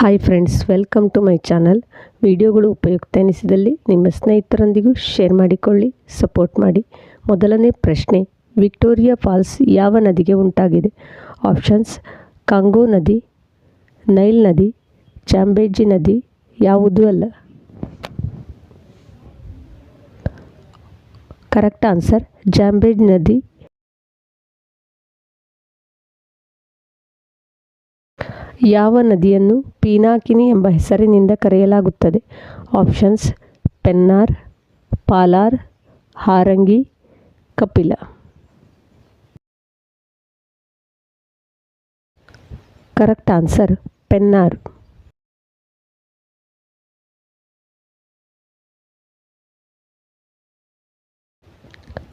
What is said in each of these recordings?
Hi friends welcome to my channel ವಿಡಿಯೋಗಳು ಉಪಯುಕ್ತ ಎನಿಸಿದಲ್ಲಿ ನಿಮ್ಮ ಸ್ನೇಹಿತರೊಂದಿಗೂ ಶೇರ್ ಮಾಡಿಕೊಳ್ಳಿ ಸಪೋರ್ಟ್ ಮಾಡಿ. ಮೊದಲನೇ ಪ್ರಶ್ನೆ ವಿಕ್ಟೋರಿಯಾ ಫಾಲ್ಸ್ ಯಾವ ನದಿಗೆ ಉಂಟಾಗಿದೆ? ಆಪ್ಷನ್ಸ್ ಕಾಂಗೋ ನದಿ ನೈಲ್ ನದಿ ಚಾಂಬೇಜಿ ನದಿ ಯಾವುದೂ ಅಲ್ಲ? ಕರೆಕ್ಟ್ ಆನ್ಸರ್ ಜಾಂಬೇಜ್ ನದಿ ಯಾವ ನದಿಯನ್ನು ಪೀನಾಕಿನಿ ಎಂಬ ಹೆಸರಿನಿಂದ ಕರೆಯಲಾಗುತ್ತದೆ? Options, Pennar, Palar, Harangi, Kapila. Correct answer, Pennar.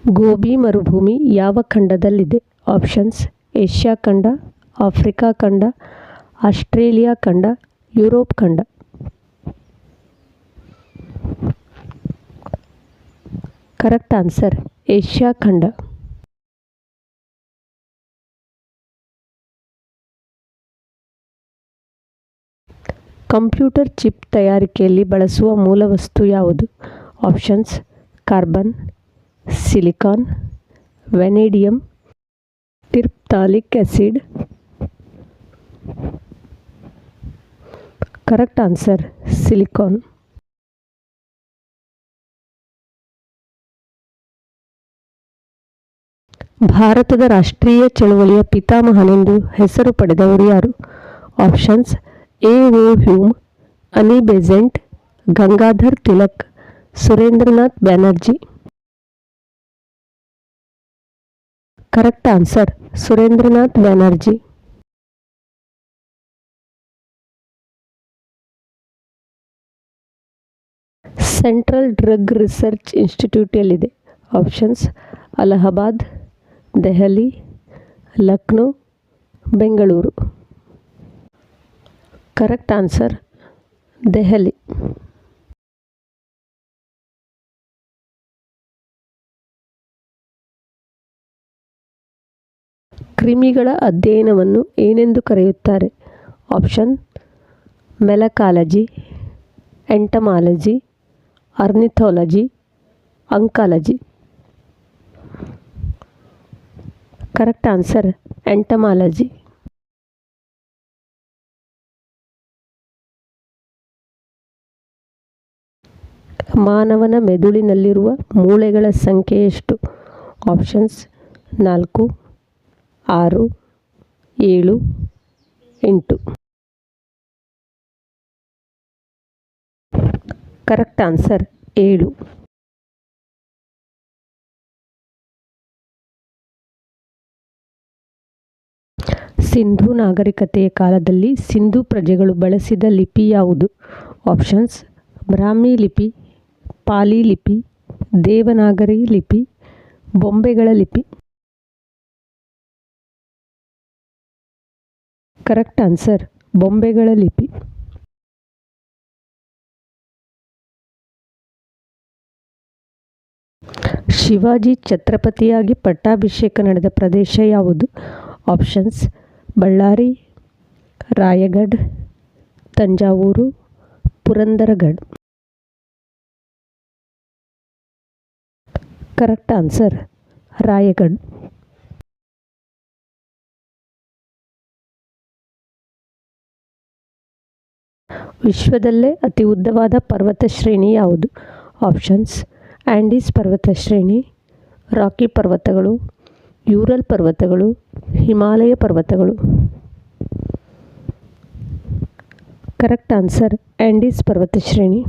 Gobi ಮರುಭೂಮಿ ಯಾವ ಖಂಡದಲ್ಲಿದೆ? ಆಪ್ಷನ್ಸ್, ಏಷ್ಯಾ ಖಂಡ, ಆಫ್ರಿಕಾ ಖಂಡ ಆಸ್ಟ್ರೇಲಿಯಾ ಖಂಡ ಯುರೋಪ್ ಖಂಡ ಕರೆಕ್ಟ್ ಆನ್ಸರ್, ಏಷ್ಯಾ ಖಂಡ ಕಂಪ್ಯೂಟರ್ ಚಿಪ್ ತಯಾರಿಕೆಯಲ್ಲಿ ಬಳಸುವ ಮೂಲ ವಸ್ತು ಯಾವುದು? Options, carbon, silicon, vanadium terephthalic acid correct answer silicon ಭಾರತದ ರಾಷ್ಟ್ರೀಯ ಚಳವಳಿಯ ಪಿತಾಮಹನೆಂದು ಹೆಸರು ಪಡೆದವರು ಯಾರು? Options A O Hume Annie Besant Gangadhar Tilak, Surendranath Banerjee. Correct answer Surendranath Banerjee. Central drug research institute ಎಲ್ಲಿದೆ options, Allahabad, Delhi, Lucknow, Bengaluru. Correct answer, Delhi. ಕ್ರಿಮಿಗಳ ಅಧ್ಯಯನವನ್ನು ಏನೆಂದು ಕರೆಯುತ್ತಾರೆ? Option, malacology, entomology ornithology, oncology. Correct answer entomology ಮಾನವನ ಮೆದುಳಿನಲ್ಲಿರುವ ಮೂಳೆಗಳ ಸಂಖ್ಯೆ ಎಷ್ಟು? Options ನಾಲ್ಕು, ಆರು, ಏಳು, ಎಂಟು. ಕರೆಕ್ಟ್ ಆನ್ಸರ್ ಏಳು. ಸಿಂಧೂ ನಾಗರಿಕತೆಯ ಕಾಲದಲ್ಲಿ ಸಿಂಧೂ ಪ್ರಜೆಗಳು ಬಳಸಿದ ಲಿಪಿ ಯಾವುದು? ಆಪ್ಷನ್ಸ್ ಬ್ರಾಹ್ಮಿ ಲಿಪಿ, ಪಾಲಿ ಲಿಪಿ, ದೇವನಾಗರಿ ಲಿಪಿ, ಬೊಂಬೆಗಳ ಲಿಪಿ. ಕರೆಕ್ಟ್ ಆನ್ಸರ್ ಬೊಂಬೆಗಳ ಲಿಪಿ. ಶಿವಾಜಿ ಛತ್ರಪತಿಯಾಗಿ ಪಟ್ಟಾಭಿಷೇಕ ನಡೆದ ಪ್ರದೇಶ ಯಾವುದು? Options, Ballari Raigad Thanjavur Purandargad correct answer Raigad ವಿಶ್ವದಲ್ಲೇ ಅತಿ ಉದ್ದವಾದ ಪರ್ವತ ಶ್ರೇಣಿ ಯಾವುದು? ಆಪ್ಷನ್ಸ್ ಆ್ಯಂಡೀಸ್ ಪರ್ವತ ಶ್ರೇಣಿ, ರಾಕಿ ಪರ್ವತಗಳು, ಯೂರಲ್ ಪರ್ವತಗಳು, ಹಿಮಾಲಯ ಪರ್ವತಗಳು. ಕರೆಕ್ಟ್ ಆನ್ಸರ್ ಆ್ಯಂಡೀಸ್ ಪರ್ವತ ಶ್ರೇಣಿ.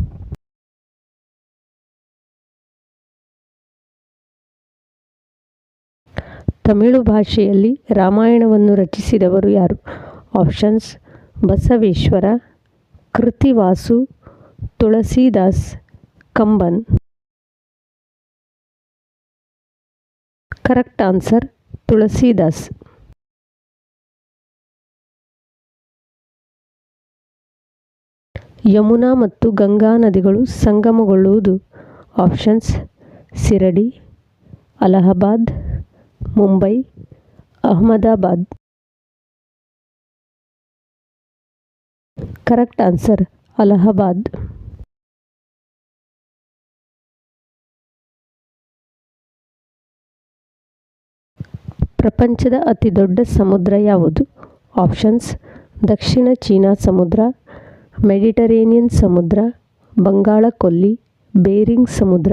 ತಮಿಳು ಭಾಷೆಯಲ್ಲಿ ರಾಮಾಯಣವನ್ನು ರಚಿಸಿದವರು ಯಾರು? Options, Basaveshwara, Krittivasa, Tulsidas, Kamban. Correct answer Tulsidas Yamuna ಮತ್ತು ಗಂಗಾ ನದಿಗಳು ಸಂಗಮಗೊಳ್ಳುವುದು. Options Shirdi Allahabad, Mumbai, Ahmedabad. Correct answer Allahabad. ಪ್ರಪಂಚದ ಅತಿ ದೊಡ್ಡ ಸಮುದ್ರ ಯಾವುದು? ಆಪ್ಷನ್ಸ್, ದಕ್ಷಿಣ ಚೀನಾ ಸಮುದ್ರ, ಮೆಡಿಟರೇನಿಯನ್ ಸಮುದ್ರ, ಬಂಗಾಳ ಕೊಲ್ಲಿ, ಬೇರಿಂಗ್ ಸಮುದ್ರ.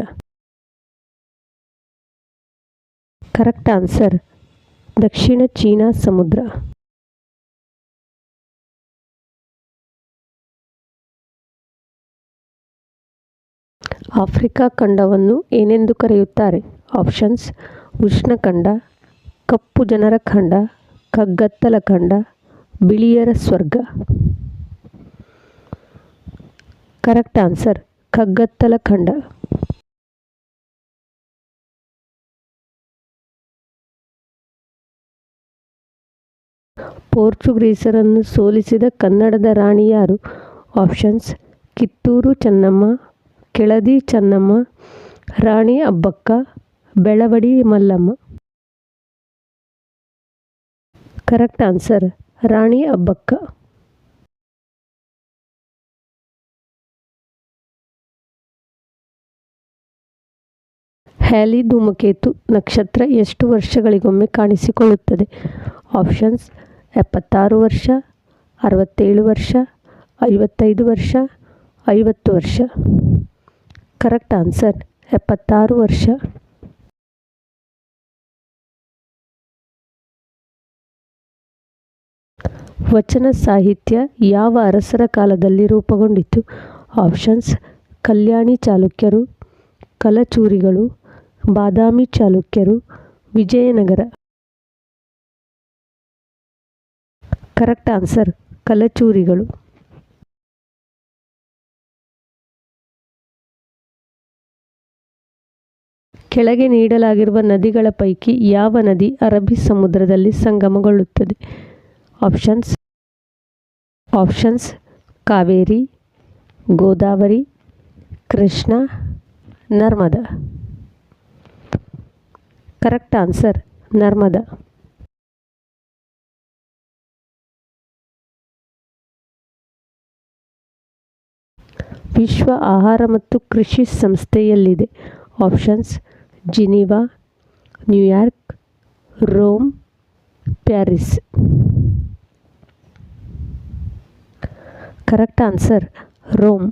ಕರೆಕ್ಟ್ ಆನ್ಸರ್, ದಕ್ಷಿಣ ಚೀನಾ ಸಮುದ್ರ. ಆಫ್ರಿಕಾ ಖಂಡವನ್ನು ಏನೆಂದು ಕರೆಯುತ್ತಾರೆ? ಆಪ್ಷನ್ಸ್, ಉಷ್ಣಖಂಡ ಕಪ್ಪು ಜನರ ಖಂಡ, ಕಗ್ಗತ್ತಲ ಖಂಡ, ಬಿಳಿಯರ ಸ್ವರ್ಗ. ಕರೆಕ್ಟ್ ಆನ್ಸರ್, ಕಗ್ಗತ್ತಲ ಖಂಡ. ಪೋರ್ಚುಗೀಸರನ್ನು ಸೋಲಿಸಿದ ಕನ್ನಡದ ರಾಣಿ ಯಾರು? Options, Kittur Chennamma, Keladi Chennamma, Rani Abbakka, Belawadi Mallamma. Correct answer Rani Abbakka Halley ಧೂಮಕೇತು ನಕ್ಷತ್ರ ಎಷ್ಟು ವರ್ಷಗಳಿಗೊಮ್ಮೆ ಕಾಣಿಸಿಕೊಳ್ಳುತ್ತದೆ? ಆಪ್ಷನ್ಸ್ ಎಪ್ಪತ್ತಾರು ವರ್ಷ, ಅರವತ್ತೇಳು ವರ್ಷ, ಐವತ್ತೈದು ವರ್ಷ, ಐವತ್ತು ವರ್ಷ. ಕರೆಕ್ಟ್ ಆನ್ಸರ್ ಎಪ್ಪತ್ತಾರು ವರ್ಷ. ವಚನ ಸಾಹಿತ್ಯ ಯಾವ ಅರಸರ ಕಾಲದಲ್ಲಿ ರೂಪುಗೊಂಡಿತು? ಆಪ್ಷನ್ಸ್ ಕಲ್ಯಾಣಿ ಚಾಲುಕ್ಯರು, ಕಲಚೂರಿಗಳು, ಬಾದಾಮಿ ಚಾಲುಕ್ಯರು, ವಿಜಯನಗರ. ಕರೆಕ್ಟ್ ಆನ್ಸರ್ ಕಲಚೂರಿಗಳು. ಕೆಳಗೆ ನೀಡಲಾಗಿರುವ ನದಿಗಳ ಪೈಕಿ ಯಾವ ನದಿ ಅರಬ್ಬಿ ಸಮುದ್ರದಲ್ಲಿ ಸಂಗಮಗೊಳ್ಳುತ್ತದೆ? Options options Kaveri, Godavari, Krishna, Narmada. Correct answer Narmada. ವಿಶ್ವ ಆಹಾರ ಮತ್ತು ಕೃಷಿ ಸಂಸ್ಥೆಯಲ್ಲಿದೆ. Options Geneva, New York, Rome, Paris. Correct answer Rome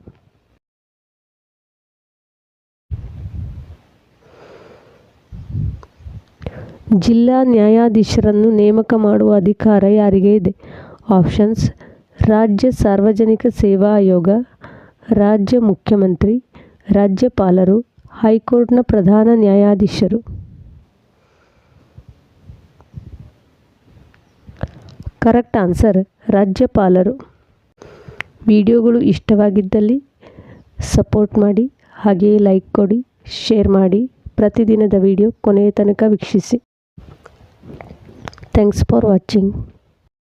ಜಿಲ್ಲಾ ನ್ಯಾಯಾಧೀಶರನ್ನು ನೇಮಕ ಮಾಡುವ ಅಧಿಕಾರ ಯಾರಿಗೆ ಇದೆ? ಆಪ್ಷನ್ಸ್ ರಾಜ್ಯ ಸಾರ್ವಜನಿಕ ಸೇವಾ ಆಯೋಗ, ರಾಜ್ಯ ಮುಖ್ಯಮಂತ್ರಿ, ರಾಜ್ಯಪಾಲರು, ಹೈಕೋರ್ಟ್ನ ಪ್ರಧಾನ ನ್ಯಾಯಾಧೀಶರು. ಕರೆಕ್ಟ್ ಆನ್ಸರ್ ರಾಜ್ಯಪಾಲರು. ವಿಡಿಯೋಗಳು ಇಷ್ಟವಾಗಿದ್ದಲ್ಲಿ ಸಪೋರ್ಟ್ ಮಾಡಿ, ಹಾಗೆಯೇ ಲೈಕ್ ಕೊಡಿ, ಶೇರ್ ಮಾಡಿ, ಪ್ರತಿದಿನದ ವಿಡಿಯೋ ಕೊನೆಯ ತನಕ ವೀಕ್ಷಿಸಿ. Thanks for watching.